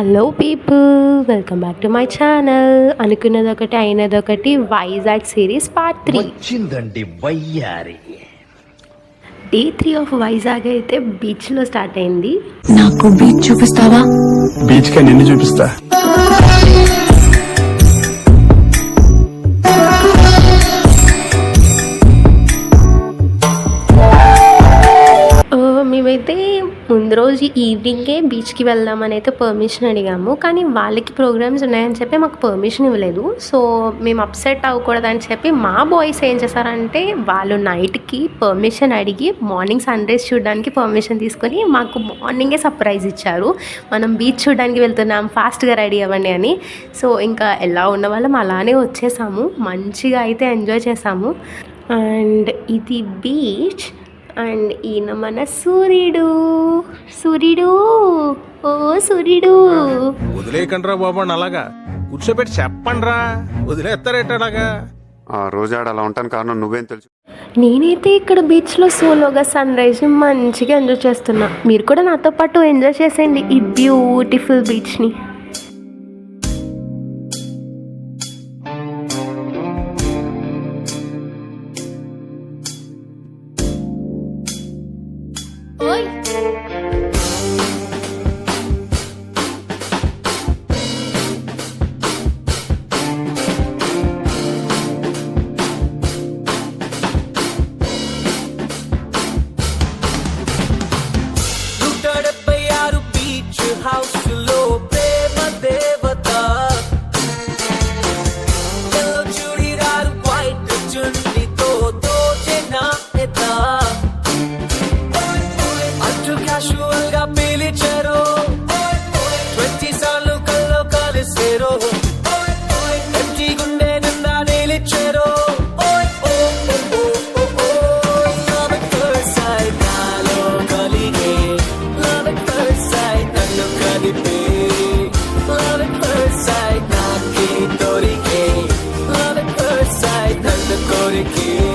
Hello people welcome back to my channel అనుకున్నది ఒకటి అయినది ఒకటి వైజాగ్ సిరీస్ పార్ట్ త్రీ వచ్చిందండి వయ్యారి. డే త్రీ ఆఫ్ వైజాగ్ అయితే బీచ్లో స్టార్ట్ అయింది. నాకు బీచ్ చూపిస్తావా? బీచ్కి నిన్ను చూపిస్తా. మేమైతే ముందు రోజు ఈవినింగే బీచ్కి వెళ్దామని అయితే పర్మిషన్ అడిగాము. కానీ వాళ్ళకి ప్రోగ్రామ్స్ ఉన్నాయని చెప్పి మాకు పర్మిషన్ ఇవ్వలేదు. సో మేము అప్సెట్ అవ్వకూడదని చెప్పి మా బాయ్స్ ఏం చేశారంటే వాళ్ళు నైట్కి పర్మిషన్ అడిగి మార్నింగ్ సన్ రైజ్ చూడడానికి పర్మిషన్ తీసుకొని మాకు మార్నింగే సర్ప్రైజ్ ఇచ్చారు. మనం బీచ్ చూడడానికి వెళ్తున్నాం ఫాస్ట్గా రెడీ అవ్వండి అని. సో ఇంకా ఎలా ఉన్న వాళ్ళం అలానే వచ్చేసాము. మంచిగా అయితే ఎంజాయ్ చేసాము. అండ్ ఇది బీచ్ అండ్ ఈయన మన సూర్యుడు. సూర్యుడు. ఓ సూర్యుడు. వదిలేయకండ్రా బాబు అలాగా. కూర్చోబెట్టి చెప్పండ్రా. వదిలేస్తారేట అలాగా? ఆ రోజాడ అలా ఉంటాను కారణం నువ్వేం తెలుసు. నేనైతే ఇక్కడ బీచ్లో సోలోగా సన్ రైజ్ని మంచిగా ఎంజాయ్ చేస్తున్నా. మీరు కూడా నాతో పాటు ఎంజాయ్ చేసేయండి ఈ బ్యూటిఫుల్ బీచ్ని ơi నన్ను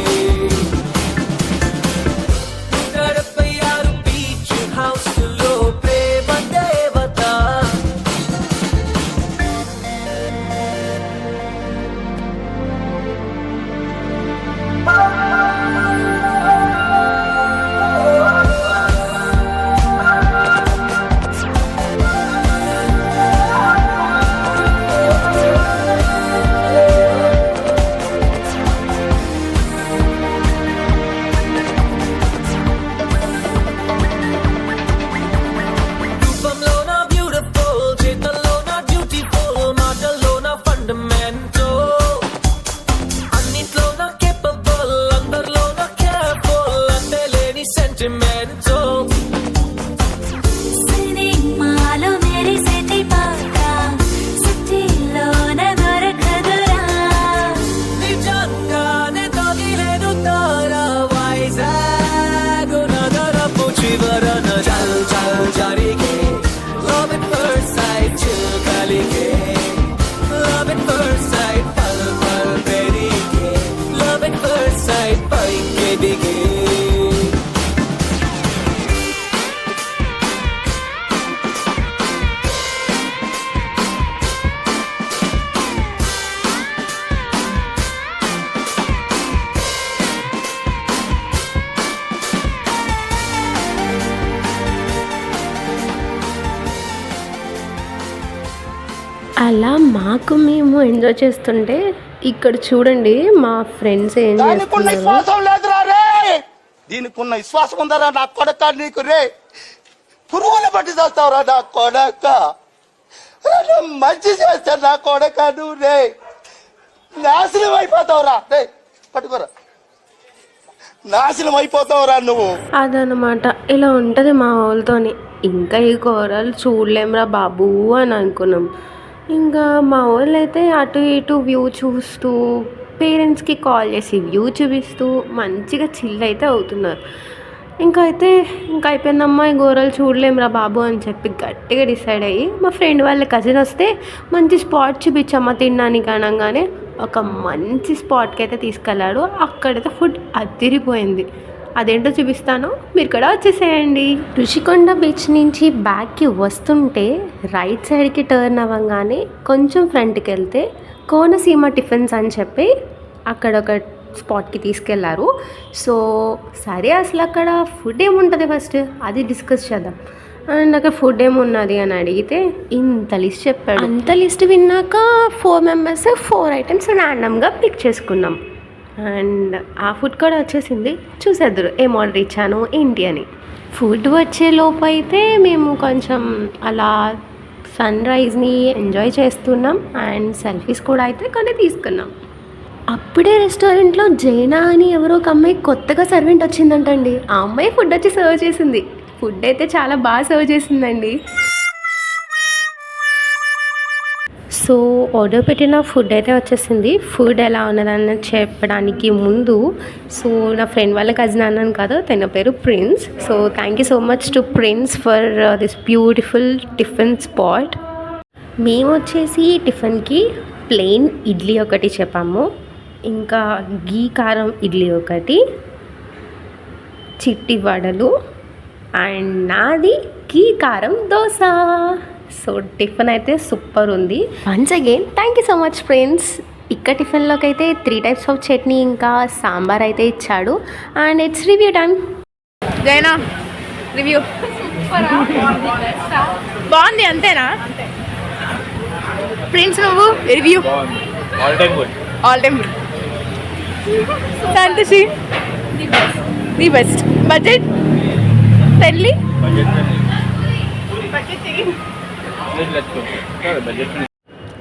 మాకు మేము ఎంజాయ్ చేస్తుంటే ఇక్కడ చూడండి మా ఫ్రెండ్స్ ఏం చేస్తున్నారు? దీనికి ఉన్న విశ్వాసం ఉందరా నా కొడక నీకు రే! పురుగుల పట్టి చేస్తావురా నా కొడక! మంచి చేస్తా నా కొడక నువ్వు రే! నాశనం అయిపోతావురా! రే పట్టుకోరా. నాశనం అయిపోతావురా నువ్వు. అదనమాట. ఇలా ఉంటుంది మా వాళ్ళతోని. ఇంకా ఈ కూరలు చూడలేంరా బాబు అని అనుకున్నాం. ఇంకా మా వాళ్ళు అయితే అటు ఇటు వ్యూ చూస్తూ పేరెంట్స్కి కాల్ చేసి వ్యూ చూపిస్తూ మంచిగా చిల్ అయితే అవుతున్నారు. ఇంకా అయితే ఇంకా అయిపోయిందమ్మా ఈ గోరలు చూడలేంరా బాబు అని చెప్పి గట్టిగా డిసైడ్ అయ్యి మా ఫ్రెండ్ వాళ్ళ కజిన్ వస్తే మంచి స్పాట్ చూపించమ్మా తినడానికి అనగానే ఒక మంచి స్పాట్కి అయితే తీసుకెళ్ళాడు అక్కడైతే ఫుడ్ అదిరిపోయింది. అదేంటో చూపిస్తాను. మీరు కూడా వచ్చేసేయండి. రుషికొండ బీచ్ నుంచి బ్యాక్కి వస్తుంటే రైట్ సైడ్కి టర్న్ అవ్వగానే కొంచెం ఫ్రంట్కి వెళ్తే కోనసీమ టిఫిన్స్ అని చెప్పి అక్కడ ఒక స్పాట్కి తీసుకెళ్ళారు. సో సరే అసలు అక్కడ ఫుడ్ ఏముంటుంది ఫస్ట్? అది డిస్కస్ చేద్దాం. అండ్ అక్కడ ఫుడ్ ఏమున్నది అని అడిగితే ఇంత లిస్ట్ చెప్పాడు. అంత లిస్ట్ విన్నాక ఫోర్ మెంబర్స్ ఫోర్ ఐటమ్స్ ర్యాండమ్గా పిక్ చేసుకున్నాం. అండ్ ఆ ఫుడ్ కూడా వచ్చేసింది. చూసేద్దరు ఏం ఆర్డర్ ఇచ్చాను ఏంటి అని. ఫుడ్ వచ్చే లోపు అయితే మేము కొంచెం అలా సన్ రైజ్ని ఎంజాయ్ చేస్తున్నాం అండ్ సెల్ఫీస్ కూడా అయితే కొన్ని తీసుకున్నాం. అప్పుడే రెస్టారెంట్లో జైనా అని ఎవరో ఒక అమ్మాయి కొత్తగా సర్వెంట్ వచ్చిందంటండి. ఆ అమ్మాయి ఫుడ్ వచ్చి సర్వ్ చేసింది. ఫుడ్ అయితే చాలా బాగా సర్వ్ చేసిందండి. సో ఆర్డర్ పెట్టిన ఫుడ్ అయితే వచ్చేసింది. ఫుడ్ ఎలా ఉన్నదని చెప్పడానికి ముందు సో నా ఫ్రెండ్ వాళ్ళ కజిన్ అన్నాను కదా తన పేరు Prince. So thank you so much to Prince for this beautiful tiffin spot మేము వచ్చేసి టిఫిన్కి ప్లెయిన్ ఇడ్లీ ఒకటి చెప్పాము. ఇంకా గీ కారం ఇడ్లీ ఒకటి చిట్టి వడలు అండ్ నాది గీ కారం దోశ. సో టిఫిన్ అయితే సూపర్ ఉంది. Once again thank you so much friends ఇక్క టిఫిన్లోకి అయితే త్రీ టైప్స్ ఆఫ్ చట్నీ ఇంకా సాంబార్ అయితే ఇచ్చాడు. అండ్ ఇట్స్ రివ్యూ టైం జైనా రివ్యూ బాగుంది అంతేనా? ప్రిన్స్ నువ్వు review all time good all time good Santoshi the best budget పెళ్ళి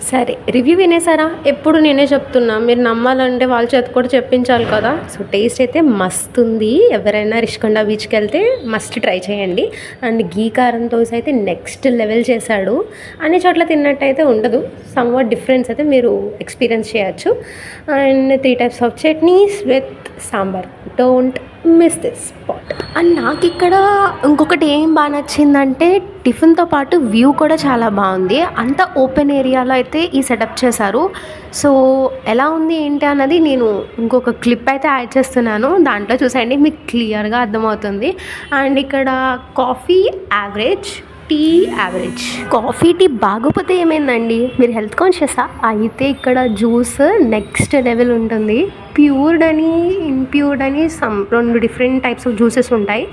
సరే రివ్యూ వినేసారా? ఎప్పుడు నేనే చెప్తున్నా. మీరు నమ్మాలంటే వాళ్ళ చేతి కూడా చెప్పించాలి కదా. సో టేస్ట్ అయితే మస్తు ఉంది. ఎవరైనా రిషికొండ బీచ్కి వెళ్తే మస్ట్ ట్రై చేయండి. అండ్ గీ కారం దోశ అయితే నెక్స్ట్ లెవెల్ చేశాడు. అన్ని చోట్ల తిన్నట్టయితే ఉండదు. సమ్వాట్ డిఫరెన్స్ అయితే మీరు ఎక్స్పీరియన్స్ చేయొచ్చు. And three types of chutneys with sambar. Don't miss this spot and నాకు ఇక్కడ ఇంకొకటి ఏం బాగా నచ్చిందంటే టిఫిన్తో పాటు వ్యూ కూడా చాలా బాగుంది. అంత ఓపెన్ ఏరియాలో అయితే ఈ సెటప్ చేశారు. సో ఎలా ఉంది ఏంటి అన్నది నేను ఇంకొక క్లిప్ అయితే యాడ్ చేస్తున్నాను. దాంట్లో చూసండి మీకు క్లియర్గా అర్థమవుతుంది. అండ్ ఇక్కడ coffee average tea average coffee tea బాగోపోతే ఏమైందండి? మీరు హెల్త్ కాన్షియసా అయితే ఇక్కడ జ్యూస్ నెక్స్ట్ లెవెల్ ఉంటుంది. ప్యూర్డ్ అని ఇంప్యూర్డ్ అని సమ్ రెండు డిఫరెంట్ టైప్స్ ఆఫ్ జ్యూసెస్ ఉంటాయి.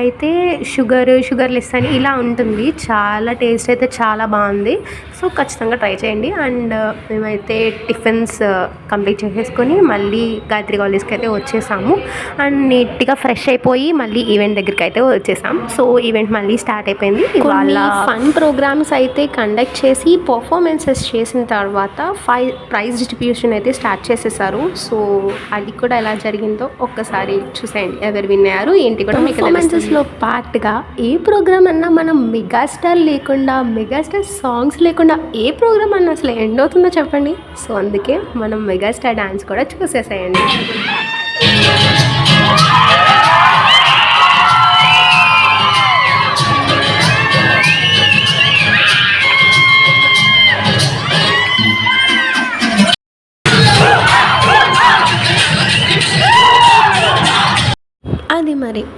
అయితే షుగర్ షుగర్ లెస్ అని ఇలా ఉంటుంది. చాలా టేస్ట్ అయితే చాలా బాగుంది. సో ఖచ్చితంగా ట్రై చేయండి. అండ్ మేమైతే టిఫిన్స్ కంప్లీట్ చేసేసుకొని మళ్ళీ గాయత్రి కాలేజ్కి అయితే వచ్చేసాము. అండ్ నీట్గా ఫ్రెష్ అయిపోయి మళ్ళీ ఈవెంట్ దగ్గరికి అయితే వచ్చేసాం. సో ఈవెంట్ మళ్ళీ స్టార్ట్ అయిపోయింది. వాళ్ళ ఫన్ ప్రోగ్రామ్స్ అయితే కండక్ట్ చేసి పర్ఫార్మెన్సెస్ చేసిన తర్వాత ఫై ప్రైజ్ డిస్ట్రిబ్యూషన్ అయితే స్టార్ట్ చేసేసారు. సో అది కూడా ఎలా జరిగిందో ఒక్కసారి చూసేయండి. ఎవరు విన్ అయ్యారు ఏంటి కూడా మీకు పర్ఫార్మెన్సెస్లో పార్ట్గా ఏ ప్రోగ్రామ్ అన్నా మనం మెగాస్టార్ లేకుండా మెగాస్టార్ సాంగ్స్ లేకుండా ఏ ప్రోగ్రామ్ అన్నా అసలు ఎండ్ అవుతుందో చెప్పండి. సో అందుకే మనం మెగాస్టార్ డ్యాన్స్ కూడా చూసేసేయండి.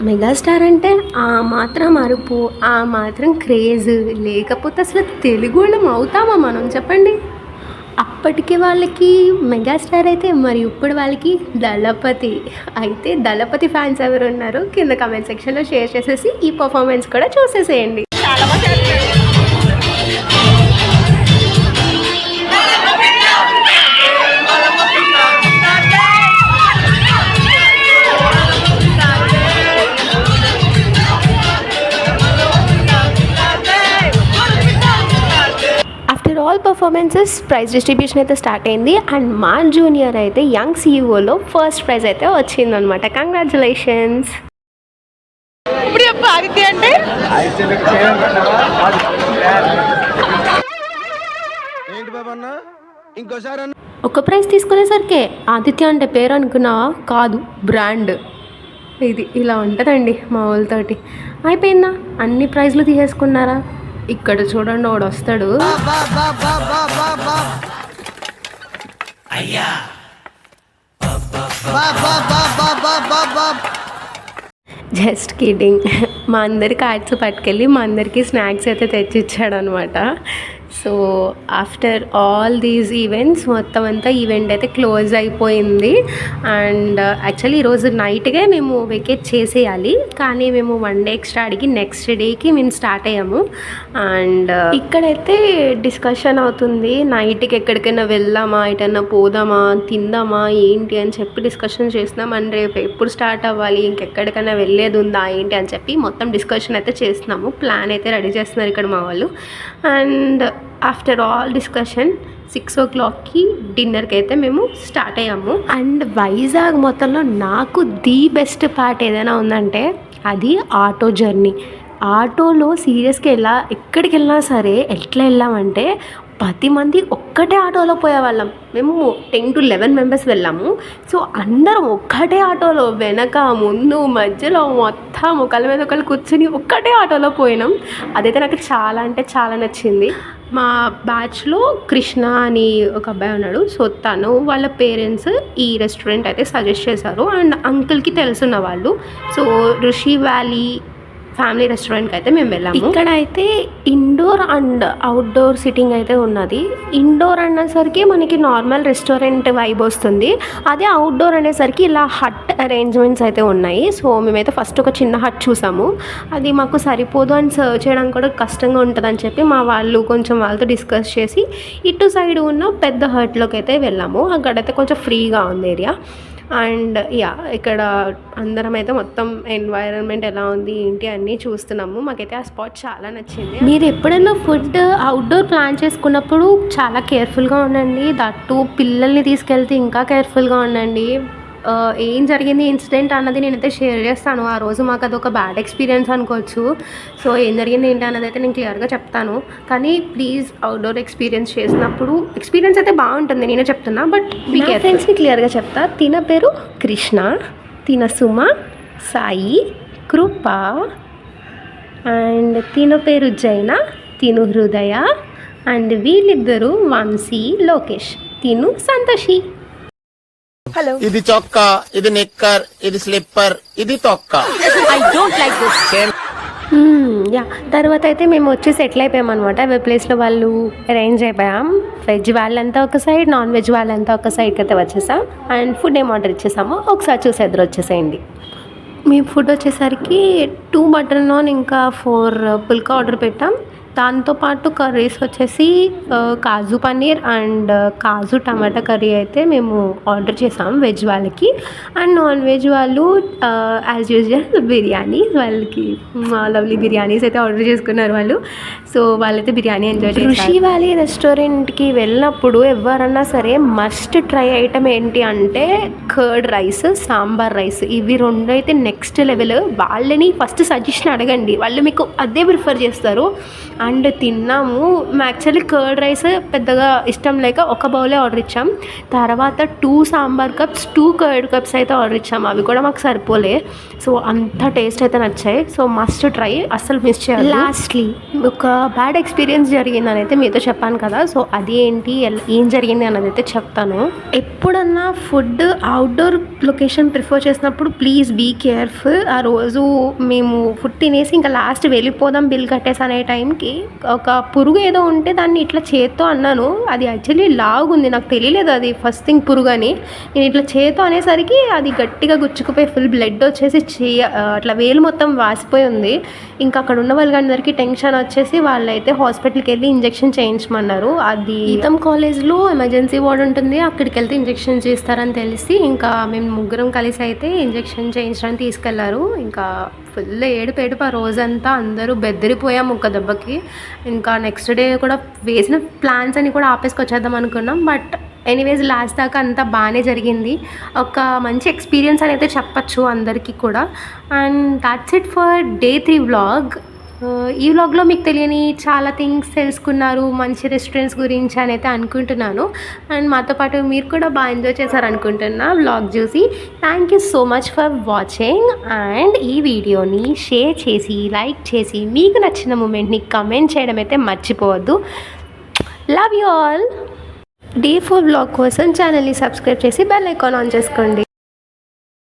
మెగాస్టార్ అంటే ఆ మాత్రం అరుపు ఆ మాత్రం క్రేజ్. లేకపోతే అసలు తెలుగు వాళ్ళం అవుతామా మనం? చెప్పండి. అప్పటికి వాళ్ళకి మెగాస్టార్ అయితే మరి ఇప్పుడు వాళ్ళకి దళపతి. అయితే దళపతి ఫ్యాన్స్ ఎవరు ఉన్నారు కింద కమెంట్ సెక్షన్లో షేర్ చేసేసి ఈ పర్ఫార్మెన్స్ కూడా చూసేసేయండి. పర్ఫార్మెన్సెస్ ప్రైజ్ డిస్ట్రిబ్యూషన్ అయితే స్టార్ట్ అయింది. అండ్ మా జూనియర్ అయితే యంగ్ సీఈఓలో ఫస్ట్ ప్రైజ్ అయితే వచ్చిందనమాట కంగ్రాచులేషన్స్ ఇప్పుడు చెప్పు ఆదిత్య అంటే? ఇంకోసారి ఒక ప్రైజ్ తీసుకునేసరికి ఆదిత్య అంటే పేరు అనుకున్నావా? కాదు బ్రాండ్ ఇది ఇలా ఉంటుందండి మా వాళ్ళతోటి. అయిపోయిందా? అన్ని ప్రైజ్లు తీసేసుకున్నారా? ఇక్కడ చూడండి వాడు వస్తాడు. జస్ట్ కిడింగ్ మా అందరి కార్డ్స్ పట్టుకెళ్ళి మా అందరికీ స్నాక్స్ అయితే తెచ్చిచ్చాడు అనమాట so after all these events మొత్తం అంతా ఈవెంట్ అయితే క్లోజ్ అయిపోయింది. అండ్ యాక్చువల్లీ ఈరోజు నైట్గా మేము వెకేట్ చేసేయాలి. కానీ మేము వన్ డే ఎక్స్ట్రా అడిగి నెక్స్ట్ డేకి మేము స్టార్ట్ అయ్యాము. అండ్ uh, ఇక్కడైతే డిస్కషన్ అవుతుంది. నైట్కి ఎక్కడికైనా వెళ్దామా ఎటన్నా పోదామా తిందామా ఏంటి అని చెప్పి డిస్కషన్ చేస్తున్నాం. అండ్ రేపు ఎప్పుడు స్టార్ట్ అవ్వాలి ఇంకెక్కడికైనా వెళ్ళేది ఉందా ఏంటి అని చెప్పి మొత్తం డిస్కషన్ అయితే చేస్తున్నాము. ప్లాన్ అయితే రెడీ చేస్తున్నారు ఇక్కడ మా వాళ్ళు. And after all discussion six ఓ క్లాక్కి డిన్నర్కి అయితే మేము స్టార్ట్ అయ్యాము. అండ్ వైజాగ్ మొత్తంలో నాకు ది బెస్ట్ పార్ట్ ఏదైనా ఉందంటే అది ఆటో జర్నీ. ఆటోలో సీరియస్గా ఎలా ఎక్కడికి వెళ్ళినా సరే ఎట్లా వెళ్ళామంటే పది మంది ఒక్కటే ఆటోలో పోయేవాళ్ళం. మేము టెన్ టు లెవెన్ మెంబర్స్ వెళ్ళాము. సో అందరం ఒక్కటే ఆటోలో వెనక ముందు మధ్యలో మొత్తం ఒకళ్ళ మీద ఒకళ్ళు కూర్చుని ఒక్కటే ఆటోలో పోయినాం. అదైతే నాకు చాలా అంటే చాలా నచ్చింది. మా బ్యాచ్లో కృష్ణ అని ఒక అబ్బాయి ఉన్నాడు. సో తను వాళ్ళ పేరెంట్స్ ఈ రెస్టారెంట్ అయితే సజెస్ట్ చేశారు. అండ్ అంకుల్కి తెలుసున్న వాళ్ళు. సో ఋషి వ్యాలీ ఫ్యామిలీ రెస్టారెంట్కి అయితే మేము వెళ్ళాము. ఇక్కడ అయితే ఇండోర్ అండ్ అవుట్డోర్ సిట్టింగ్ అయితే ఉన్నది. ఇండోర్ అనేసరికి మనకి నార్మల్ రెస్టారెంట్ వైబ్ వస్తుంది. అదే అవుట్డోర్ అనేసరికి ఇలా హట్ అరేంజ్మెంట్స్ అయితే ఉన్నాయి. సో మేమైతే ఫస్ట్ ఒక చిన్న హట్ చూసాము. అది మాకు సరిపోదు అని సర్వ్ చేయడానికి కూడా కష్టంగా ఉంటుందని చెప్పి మా వాళ్ళు కొంచెం వాళ్ళతో డిస్కస్ చేసి ఇటు సైడ్ ఉన్న పెద్ద హట్లోకి అయితే వెళ్ళాము. అక్కడైతే కొంచెం ఫ్రీగా ఉంది ఏరియా. అండ్ యా ఇక్కడ అందరం అయితే మొత్తం ఎన్వైరన్మెంట్ ఎలా ఉంది ఏంటి అన్నీ చూస్తున్నాము. మాకైతే ఆ స్పాట్ చాలా నచ్చింది. మీరు ఎప్పుడైనా ఫుడ్ అవుట్డోర్ ప్లాన్ చేసుకున్నప్పుడు చాలా కేర్ఫుల్గా ఉండండి. దట్టు పిల్లల్ని తీసుకెళ్తే ఇంకా కేర్ఫుల్గా ఉండండి. ఏం జరిగింది ఇన్సిడెంట్ అన్నది నేనైతే షేర్ చేస్తాను. ఆ రోజు మాకు అదొక బ్యాడ్ ఎక్స్పీరియన్స్ అనుకోవచ్చు. సో ఏం జరిగింది ఏంటి అన్నది అయితే నేను క్లియర్గా చెప్తాను. కానీ ప్లీజ్ అవుట్డోర్ ఎక్స్పీరియన్స్ చేసినప్పుడు ఎక్స్పీరియన్స్ అయితే బాగుంటుంది నేనే చెప్తున్నా. బట్ మీ ఫ్రెండ్స్ని క్లియర్గా చెప్తా. తిన పేరు కృష్ణ తిన సుమ సాయి కృప అండ్ తిన పేరు జైన తిను హృదయ అండ్ వీళ్ళిద్దరూ వంశీ లోకేష్ తిను సంతోషి. ఇది చొక్కా ఇది నిక్కర్ ఇది స్లిప్పర్ ఇది తొక్క. యా తర్వాత అయితే మేము వచ్చి సెటిల్ అయిపోయాం అనమాట వెబ్ ప్లేస్లో వాళ్ళు అరేంజ్ అయిపోయాం. వెజ్ వాళ్ళంతా ఒక సైడ్ నాన్ వెజ్ వాళ్ళంతా ఒక సైడ్కి అయితే వచ్చేసాం. అండ్ ఫుడ్ ఏం ఆర్డర్ ఇచ్చేసాము ఒకసారి చూసి ఎదురు వచ్చేసేయండి. మేము ఫుడ్ వచ్చేసరికి టూ బటర్ నాన్ ఇంకా ఫోర్ పుల్కా ఆర్డర్ పెట్టాం. దాంతోపాటు కర్రీస్ వచ్చేసి kaju paneer and kaju tomato curry అయితే మేము ఆర్డర్ చేసాం వెజ్ వాళ్ళకి. అండ్ నాన్ వెజ్ వాళ్ళు యాజ్ యూజువల్ బిర్యానీ వాళ్ళకి లవ్లీ బిర్యానీస్ అయితే ఆర్డర్ చేసుకున్నారు వాళ్ళు. సో వాళ్ళైతే బిర్యానీ ఎంజాయ్ చేశారు. ఋషి వ్యాలీ రెస్టారెంట్కి వెళ్ళినప్పుడు ఎవరన్నా సరే మస్ట్ ట్రై ఐటమ్ ఏంటి అంటే కర్డ్ రైస్ సాంబార్ రైస్ ఇవి రెండు అయితే నెక్స్ట్ లెవెల్ వాళ్ళని ఫస్ట్ సజెషన్ అడగండి. వాళ్ళు మీకు అదే ప్రిఫర్ చేస్తారు. అండ్ తిన్నాము. యాక్చువల్లీ కర్డ్ రైస్ పెద్దగా ఇష్టం లేక ఒక బౌలే ఆర్డర్ ఇచ్చాం. తర్వాత two sambar cups two curd cups అయితే ఆర్డర్ ఇచ్చాం. అవి కూడా మాకు సరిపోలే. సో అంత టేస్ట్ అయితే నచ్చాయి. సో మస్ట్ ట్రై అస్సలు మిస్ చేయాలి లాస్ట్లీ ఒక బ్యాడ్ ఎక్స్పీరియన్స్ జరిగిందని అయితే మీతో చెప్పాను కదా. సో అది ఏంటి? ఏం జరిగింది అన్నది అయితే చెప్తాను. ఎప్పుడన్నా ఫుడ్ అవుట్డోర్ లొకేషన్ ప్రిఫర్ చేసినప్పుడు ప్లీజ్ బీ కేర్ఫుల్ ఆ రోజు మేము ఫుడ్ తినేసి ఇంకా లాస్ట్ వెళ్ళిపోదాం బిల్ కట్టేసి అనే టైంకి ఒక పురుగు ఏదో ఉంటే దాన్ని ఇట్లా చేత్తో అన్నాను. అది యాక్చువల్లీ లాగుంది నాకు తెలియలేదు అది ఫస్ట్ థింగ్ పురుగు అని. నేను ఇట్లా చేత్తో అనేసరికి అది గట్టిగా గుచ్చుకుపోయి ఫుల్ బ్లడ్ వచ్చేసి చేయ అట్లా వేలు మొత్తం వాసిపోయి ఉంది. ఇంకా అక్కడ ఉన్న వాళ్ళందరికీ టెన్షన్ వచ్చేసి వాళ్ళైతే హాస్పిటల్కి వెళ్ళి ఇంజెక్షన్ చేయించమన్నారు. అది ఈతం కాలేజ్లో ఎమర్జెన్సీ వార్డ్ ఉంటుంది. అక్కడికి వెళ్తే ఇంజెక్షన్ చేస్తారని తెలిసి ఇంకా మేము ముగ్గురం కలిసి అయితే ఇంజెక్షన్ చేయించడానికి తీసుకెళ్ళారు. ఇంకా ఫుల్ ఏడుపు ఏడుపు ఆ రోజంతా అందరూ బెదిరిపోయాము ఒక్క దెబ్బకి. ఇంకా నెక్స్ట్ డే కూడా వేసిన ప్లాన్స్ అని కూడా ఆపేసుకొచ్చేద్దాం అనుకున్నాం. బట్ ఎనీవేస్ లాస్ట్ దాకా అంతా బాగానే జరిగింది. ఒక మంచి ఎక్స్పీరియన్స్ అని అయితే చెప్పచ్చు అందరికీ కూడా. And that's it for day three vlog ఈ వ్లాగ్లో మీకు తెలియని చాలా థింగ్స్ తెలుసుకున్నారు మంచి రెస్టారెంట్స్ గురించి అని అయితే అనుకుంటున్నాను. అండ్ మాతో పాటు మీరు కూడా బాగా ఎంజాయ్ చేశారనుకుంటున్నా వ్లాగ్ చూసి thank you so much for watching and ఈ వీడియోని షేర్ చేసి లైక్ చేసి మీకు నచ్చిన మూమెంట్ని కమెంట్ చేయడం అయితే మర్చిపోవద్దు. Love you all day four blog కోసం ఛానల్ని సబ్స్క్రైబ్ చేసి బెల్ ఐకాన్ ఆన్ చేసుకోండి.